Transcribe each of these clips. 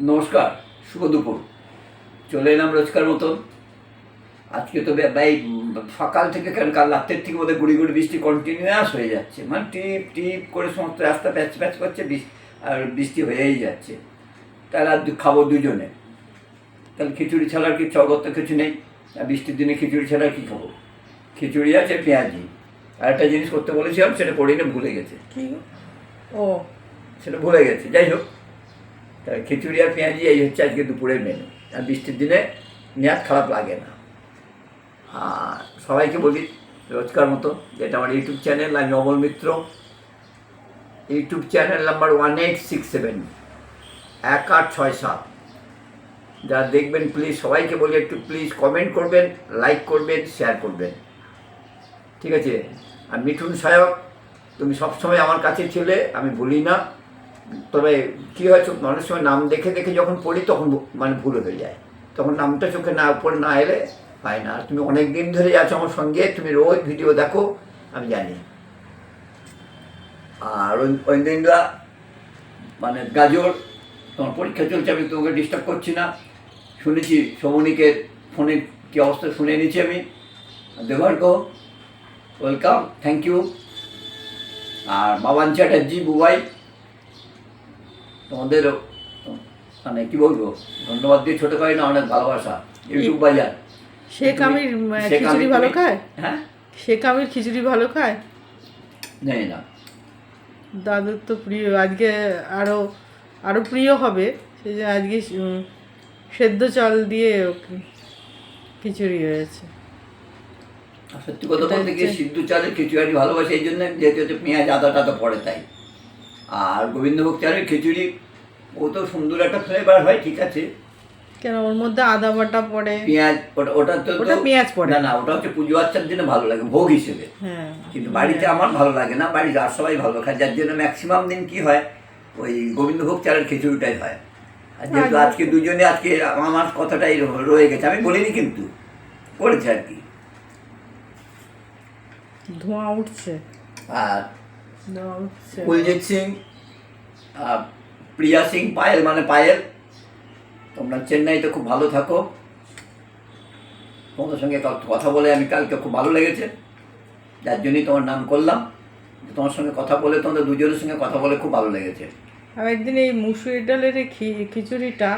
নমস্কার শুভ দুপুর। চলে এলাম রোজকার মতন। আজকে তো ভাই সকাল থেকে কেন কাল রাত্রের থেকে বোধহয় গুড়ি গুড়ি বৃষ্টি কন্টিনিউয়াস হয়ে যাচ্ছে। মানে টিপ টিপ করে সমস্ত রাস্তা প্যাচ প্যাচ করছে আর বৃষ্টি হয়েই যাচ্ছে। তাহলে আর খাব দুজনে। তাহলে খিচুড়ি ছাড়া আর কি জগৎ তো কিছু নেই। আর বৃষ্টির দিনে খিচুড়ি ছাড়া কি খাব? খিচুড়ি আছে পেঁয়াজি। আর একটা জিনিস করতে বলেছিলাম সেটা পড়ি না ভুলে গেছে। কি ও সেটা ভুলে গেছে। যাই হোক। খিচুড়ি আর পেঁয়াজি এই হচ্ছে আজকে দুপুরের মেনু আর বৃষ্টির দিনে নেওয়ার খারাপ লাগে না। আর সবাইকে বলি রোজকার মতো, যেটা আমার ইউটিউব চ্যানেল আমি Amal Mitra. YouTube channel number one eight six seven এক আট ছয় সাত। যারা দেখবেন প্লিজ সবাইকে বলি একটু প্লিজ কমেন্ট করবেন লাইক করবেন শেয়ার করবেন। ঠিক আছে? আর মিঠুন সায়ক, তুমি সবসময় আমার কাছে ছিলে, আমি ভুলি না। তবে কী হয় অনেক সময় নাম দেখে দেখে যখন পড়ি তখন মানে ভুল হয়ে যায়। তখন নামটা চোখে না পড়ে, না এলে হয় না। তুমি অনেক দিন ধরে আছো আমার সঙ্গে, তুমি রোজ ভিডিও দেখো, আমি জানি। আর দিনরা মানে গাজর, তোমার পরীক্ষা চলছে, আমি তোমাকে ডিস্টার্ব করছি না। শুনেছি সমনিকের ফোনের কী অবস্থা শুনে নিয়েছি আমি। দেবার্গ ওয়েলকাম থ্যাংক ইউ আর বাবান চ্যাটার্জি, বুবাই তোমাদের মানে কি বলব ধন্যবাদ দিয়ে ছোটো করে না অনেক ভালোবাসা। ইউটিউব বাজার শেখ আমির খিচুড়ি ভালো খায়? হ্যাঁ? শেখ আমির খিচুড়ি ভালো খায়? নেই না। দাদুর তো প্রিয় আজকে আরও আরও প্রিয় হবে। সেই যে আজকে সেদ্ধ চাল দিয়ে খিচুড়ি হয়েছে। সত্যি কথা বলতে গিয়ে সিদ্ধ চালের খিচুড়ি ভালোবাসে এই জন্য যেহেতু পেঁয়াজ আদা টাদা পড়ে তাই। আর গোবিন্দভোগ চালের খিচুড়ি ও তো সুন্দর একটা ফ্লেভার হয় ঠিক আছে। কেন ওর মধ্যে আদা বাটা পড়ে? পেঁয়াজ ওটা ওটা তো ওটা পেঁয়াজ পড়ে। না না ওটা হচ্ছে পুজো আচ্ছার জন্য ভালো লাগে ভোগ হিসেবে। হ্যাঁ। কিন্তু বাড়িতে আমার ভালো লাগে না বাড়িতে আর সবাই ভালো খায় যার জন্য ম্যাক্সিমাম দিন কি হয় ওই গোবিন্দভোগ চালের খিচুড়িটাই হয়। আর যেহেতু। আজকে দুজনে আজকে আমার কথাটাই রয়ে গেছে আমি বলিনি কিন্তু করেছে আর কি। ধোঁয়া উঠছে। আর কুলজিৎ সিং আর প্রিয়া সিং পায়েল মানে পায়েল। তোমরা চেন্নাইতে খুব ভালো থাকো। তোমাদের সঙ্গে কথা বলে আমি কালকে খুব ভালো লেগেছে। যার জন্যই তোমার নাম করলাম। তোমার সঙ্গে কথা বলে তোমাদের দুজনের সঙ্গে কথা বলে খুব ভালো লেগেছে। আমি একদিন এই মুসুরি ডালের খিচুড়িটা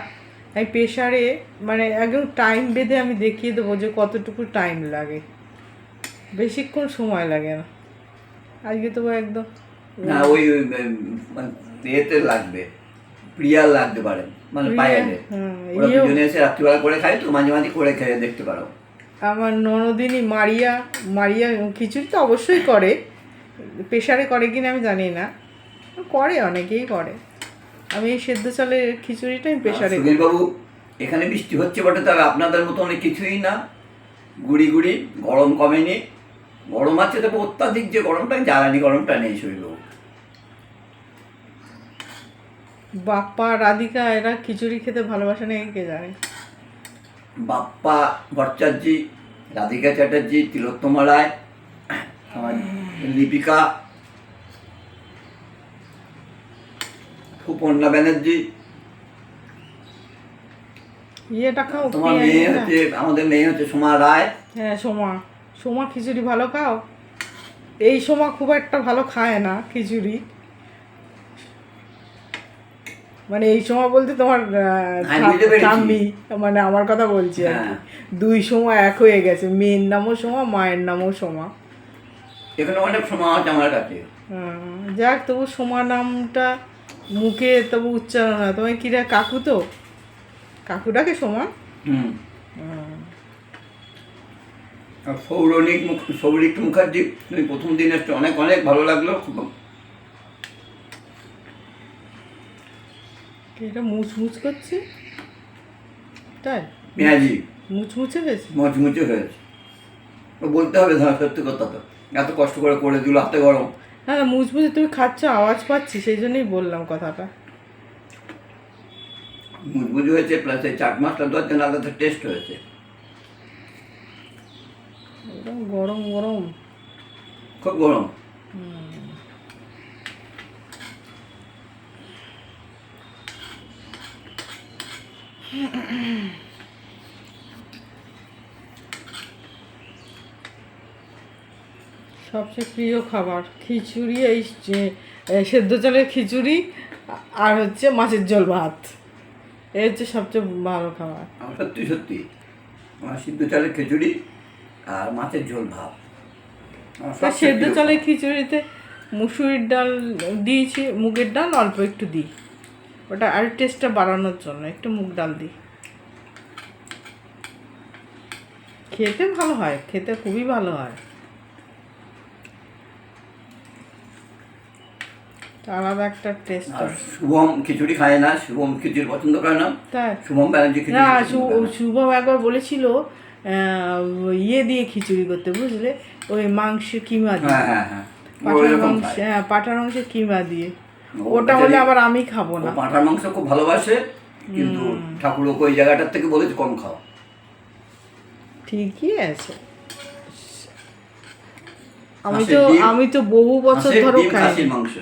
আমি প্রেশারে মানে একদম টাইম বেঁধে আমি দেখিয়ে দেবো যে কতটুকু টাইম লাগে। বেশিক্ষণ সময় লাগে না। আজকে তো একদম না ওই মানে ইয়েতে লাগবে প্রিয়া লাগতে পারে মানে পায়েলে। হ্যাঁ, ওরা দুজনে এসে রাত্রিবেলা করে খায় তো মাঝে মাঝে করে খেয়ে দেখতে পারো। আমার ননদিনী মারিয়া মারিয়া খিচুড়ি তো অবশ্যই করে। প্রেশারে করে কিনা আমি জানি না। করে অনেকেই করে। আমি এই সেদ্ধ চালের খিচুড়িটা আমি প্রেশারে। বাবু এখানে বৃষ্টি হচ্ছে বটে তবে আপনাদের মতো অনেক কিছুই না। গুড়ি গুড়ি গরম কমেনি। গরম আছে তবে অত্যাধিক যে গরমটা জ্বালানি গরমটা নেই শরীর বাপ্পা রাধিকা এরা খিচুড়ি খেতে ভালোবাসে না কে জানে? বাপ্পা ভট্টাচার্যি রাধিকা চ্যাটার্জি তিলোত্তমা রায় আমার লিপিকা সুপর্ণা ব্যানার্জি। ইয়েটা খাও তোমার মেয়ে হচ্ছে আমাদের মেয়ে হচ্ছে সোমা রায়। হ্যাঁ সোমা। সোমা খিচুড়ি ভালো খাও? এই সোমা খুব একটা ভালো খায় না খিচুড়ি। মানে এই সময় বলতে তোমার। ঠাম্মি মানে আমার কথা বলছি আর কি। হ্যাঁ। দুই সময় এক হয়ে গেছে মেয়ের নামও সোমা মায়ের নামও সোমা। এখানে অনেক সময় আছে আমার কাছে। যাক তবু সোমা নামটা মুখে তবু উচ্চারণ হয় তোমার কিরা কাকু তো? কাকুটাকে সোমা? হুম। আর সৌরনিক মুখ সৌরিক মুখার্জি তুমি প্রথম দিন এসছো। অনেক অনেক ভালো লাগল। খুব এটা মুচমুচ করছে? তাই? পেঁয়াজি মুচমুচে গেছে মচমুচে হয়েছে। বলতে হবে ধর সত্যি কথা তো। এত কষ্ট করে করে দিল হাতে গরম। না মুচমুচে তুমি খাচ্ছ আওয়াজ পাচ্ছি সেই জন্যই বললাম কথাটা। মুচমুচে হয়েছে প্লাস এই চাট মাছটা দেওয়ার জন্য আলাদা টেস্ট হয়েছে। একদম গরম গরম। খুব গরম। সবচেয়ে প্রিয় খাবার খিচুড়ি এই সেদ্ধ চালের খিচুড়ি আর হচ্ছে মাছের ঝোল ভাত। এই হচ্ছে সবচেয়ে ভালো খাবার। সত্যি সত্যি। সিদ্ধ চালের খিচুড়ি আর মাছের ঝোল ভাত। সেদ্ধ চালের খিচুড়িতে মুসুরির ডাল দিয়েছি মুগের ডাল অল্প একটু দিই। ওটা আর টেস্টটা বাড়ানোর জন্য একটু মুগ ডাল দিই। খেতে ভালো হয় খেতে খুবই ভালো হয়। আলাদা একটা টেস্ট শুভম খিচুড়ি খায় না শুভম খিচুড়ি পছন্দ করে না। শুভম ব্যানার্জি না। শুভম একবার বলেছিল ইয়ে দিয়ে খিচুড়ি করতে বুঝলে? ওই মাংস কিমা দিয়ে। হ্যাঁ হ্যাঁ হ্যাঁ। পাঠার মাংস হ্যাঁ পাঠার মাংস কিমা দিয়ে। ওটা হলে আবার আমি খাব না। পাঁঠার মাংস খুব ভালোবাসে কিন্তু ঠাকুর ওই জায়গাটার থেকে বলেছে কম খাও। ঠিকই আছে। আমি তো আমি তো বহু বছর ধরো খাই মাংস।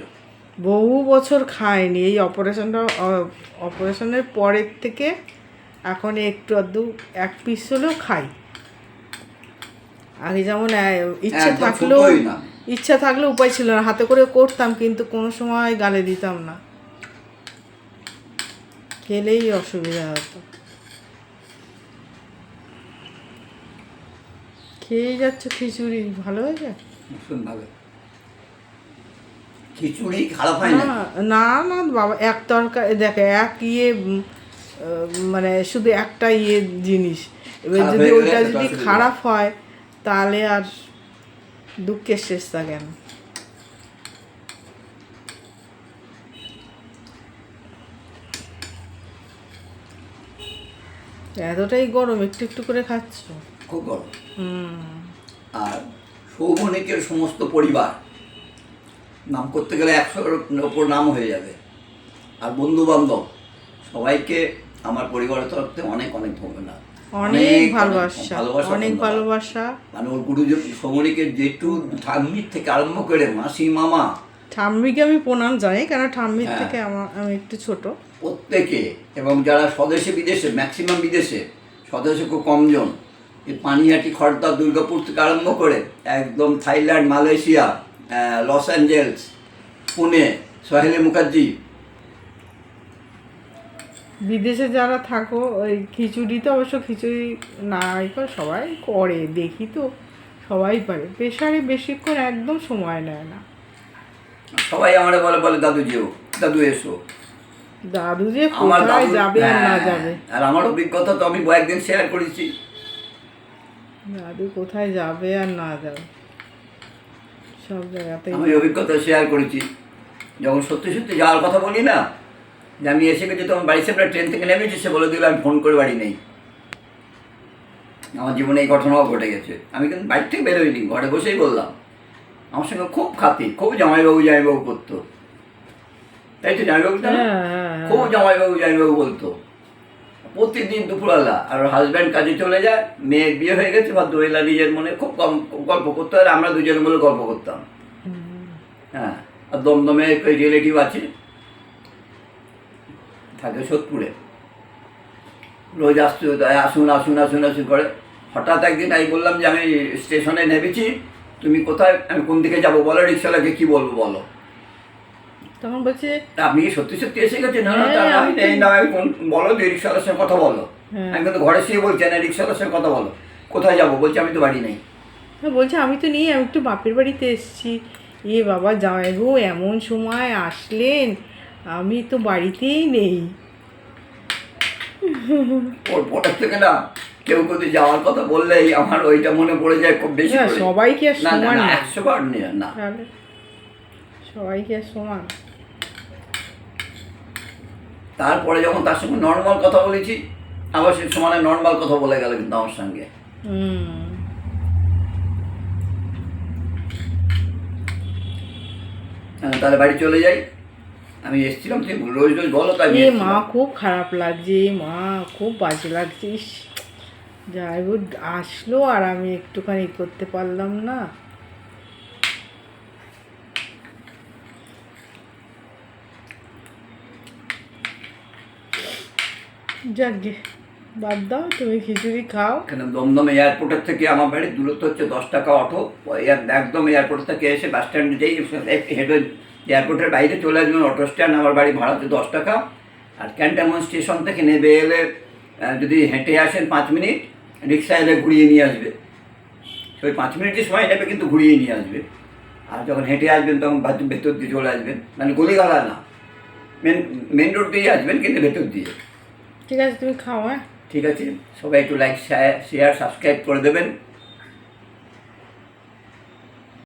বহু বছর খাইনি। এই অপারেশনটা অপারেশনের পরের থেকে এখন একটু আধটু এক পিস হলেও খাই। আগে যেমন ইচ্ছে থাকলেও ইচ্ছা থাকলেও উপায় ছিল না। হাতে করে করতাম কিন্তু কোনো সময় গালে দিতাম না। খেলেই অসুবিধা হতো। খেয়ে যাচ্ছ খিচুড়ি ভালো হয়েছে? ভালো। খিচুড়ি খারাপ হয় না? না না বাবা এক তরকারি দেখে এক ইয়ে মানে শুধু একটা ইয়ে জিনিস। এবার যদি ওইটা যদি খারাপ হয় তাহলে আর দুঃখের শেষ থাকে না এতটাই গরম একটু একটু করে খাচ্ছ? খুব গরম। হুম। আর সৌমনিকের সমস্ত পরিবার নাম করতে গেলে একশোর ওপর নাম হয়ে যাবে। আর বন্ধু বান্ধব সবাইকে আমার পরিবারের তরফ থেকে অনেক অনেক ধন্যবাদ। অনেক ভালোবাসা অনেক ভালোবাসা। মানে ওর গুরুজন সৌমনিকের যেটু ঠাম্মির থেকে আরম্ভ করে মাসি মামা। ঠাম্মিকে আমি প্রণাম জানি কেন ঠাম্মির হ্যাঁ। থেকে আমার আমি একটু ছোট। প্রত্যেকে এবং যারা স্বদেশে বিদেশে ম্যাক্সিমাম বিদেশে স্বদেশে খুব কমজন এই পানিহাটি খড়দা দুর্গাপুর থেকে আরম্ভ করে একদম Thailand Malaysia Los Angeles Pune Soheli Mukherjee বিদেশে যারা থাকো ওই খিচুড়িতে অবশ্য খিচুড়ি না করে সবাই করে দেখি তো সবাই পারে প্রেশারে বেশিক্ষণ একদম সময় নেয় না। সবাই আমার বলে বলে দাদু যেও দাদু এসো। দাদু যে কোথায় যাবে আর না হ্যাঁ, যাবে। আর আমার অভিজ্ঞতা তো আমি একদিন শেয়ার করেছি। দাদু কোথায় যাবে আর না যাবে? সব জায়গাতে আমি অভিজ্ঞতা শেয়ার করেছি। যখন সত্যি সত্যি যাওয়ার কথা বলি না যে আমি এসে গেছি তখন বাড়ি সেপরে ট্রেন থেকে নেমেছি সে বলে দিল আমি ফোন করে বাড়ি নেই। আমার জীবনে এই ঘটনাও ঘটে গেছে। আমি কিন্তু বাড়ি থেকে বেরোইনি ঘরে বসেই বললাম। আমার সঙ্গে খুব খাতি খুব জামাইবাবু জামাইবাবু করতো তাই তো জামাইবাবু জানো? হ্যাঁ হ্যাঁ হ্যাঁ। খুব জামাইবাবু জামাইবাবু বলতো। প্রতিদিন দুপুরবেলা আর হাজব্যান্ড কাজে চলে যায় মেয়ের বিয়ে হয়ে গেছে বা দোয়েলা নিজের মনে খুব কম গল্প করতো আর আমরা দুজনে মিলে গল্প করতাম। হ্যাঁ আর দমদমে রিলেটিভ আছে থাকে সোদপুরে রোজ আসতে আসুন আসুন আসুন আসুন করে। হঠাৎ একদিন আমি বললাম যে আমি স্টেশনে নেমেছি তুমি কোথায় আমি কোন দিকে যাব বলো রিক্সাওয়ালাকে কি বলব বলো। তখন বলছে আপনি সত্যি সত্যি এসে না না, হ্যাঁ, আমি নেই না আমি কোন- বলো যে রিক্সাওয়ালার সঙ্গে কথা বলো। হ্যাঁ। আমি কিন্তু ঘরে শুয়ে বলছি না রিক্সাওয়ালার সঙ্গে কথা বলো। কোথায় যাব? বলছি আমি তো বাড়ি নেই। বলছে আমি তো নেই আমি একটু বাপের বাড়িতে এসেছি। এ বাবা জামাইবাবু এমন সময় আসলেন। আমি তো বাড়িতেই নেই। ওর পরের থেকে না কেউ যদি যাওয়ার কথা বললেই আমার ওইটা মনে পড়ে যায় খুব বেশি হ্যাঁ করে। সবাই কি আর না না সমান? না না একশো বার না। সবাই কি আর সমান? তারপরে যখন তার সঙ্গে নর্মাল কথা বলেছি আবার সে সমানে নর্মাল কথা বলে গেল কিন্তু আমার সঙ্গে। হুম। হ্যাঁ, তাহলে বাড়ি চলে যাই। আমি এসেছিলাম তুমি রোজ রোজ বলো তাই এ মা খুব খারাপ লাগছে মা খুব বাজে লাগছে ইস। যাই হোক আসলো আর আমি একটুখানি করতে পারলাম না। যাকে বাদ দাও তুমি খিচুড়ি খাও। এখানে দমদম এয়ারপোর্টের থেকে আমার বাড়ির দূরত্ব হচ্ছে দশ টাকা অটো একদম এয়ারপোর্ট থেকে এসে বাস স্ট্যান্ডে যেই হেঁটে এয়ারপোর্টের বাইরে চলে আসবেন অটো স্ট্যান্ড আমার বাড়ি ভাড়া হচ্ছে দশ টাকা। আর ক্যান্টামন স্টেশন থেকে নেবে এলে যদি হেঁটে আসেন পাঁচ মিনিট রিক্সা এলে ঘুরিয়ে নিয়ে আসবে। ওই পাঁচ মিনিটই সময় নেবে কিন্তু ঘুরিয়ে নিয়ে আসবে। আর যখন হেঁটে আসবেন তখন ভেতর দিয়ে চলে আসবেন। মানে গলিগালা না। মেন মেন রোড দিয়ে আসবেন কিন্তু ভেতর দিয়ে। ঠিক আছে তুমি খাও হ্যাঁ। ঠিক আছে? সবাই একটু লাইক শেয়ার সাবস্ক্রাইব করে দেবেন।